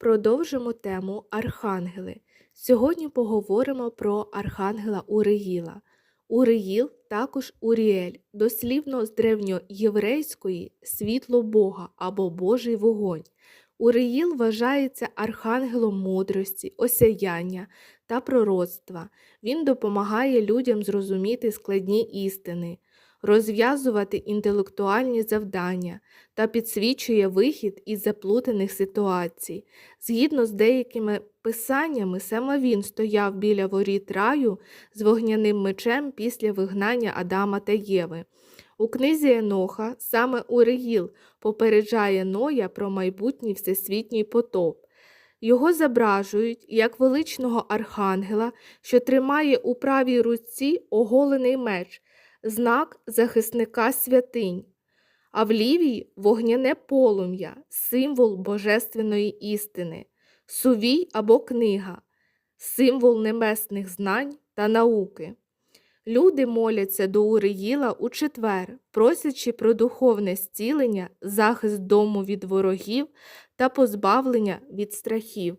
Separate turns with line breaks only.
Продовжимо тему Архангели. Сьогодні поговоримо про Архангела Уригіла. Уригіл також Уріель, дослівно з древньоєврейської світло Бога або Божий вогонь. Уригіл вважається архангелом мудрості, осяяння та пророцтва. Він допомагає людям зрозуміти складні істини, розв'язувати інтелектуальні завдання та підсвічує вихід із заплутаних ситуацій. Згідно з деякими писаннями, саме він стояв біля воріт раю з вогняним мечем після вигнання Адама та Єви. У книзі Еноха саме Уригіл попереджає Ноя про майбутній всесвітній потоп. Його зображують як величного архангела, що тримає у правій руці оголений меч, знак захисника святинь, а в лівій вогняне полум'я, символ божественної істини, сувій або книга, символ небесних знань та науки. Люди моляться до Уригіла у четвер, просячи про духовне зцілення, захист дому від ворогів та позбавлення від страхів.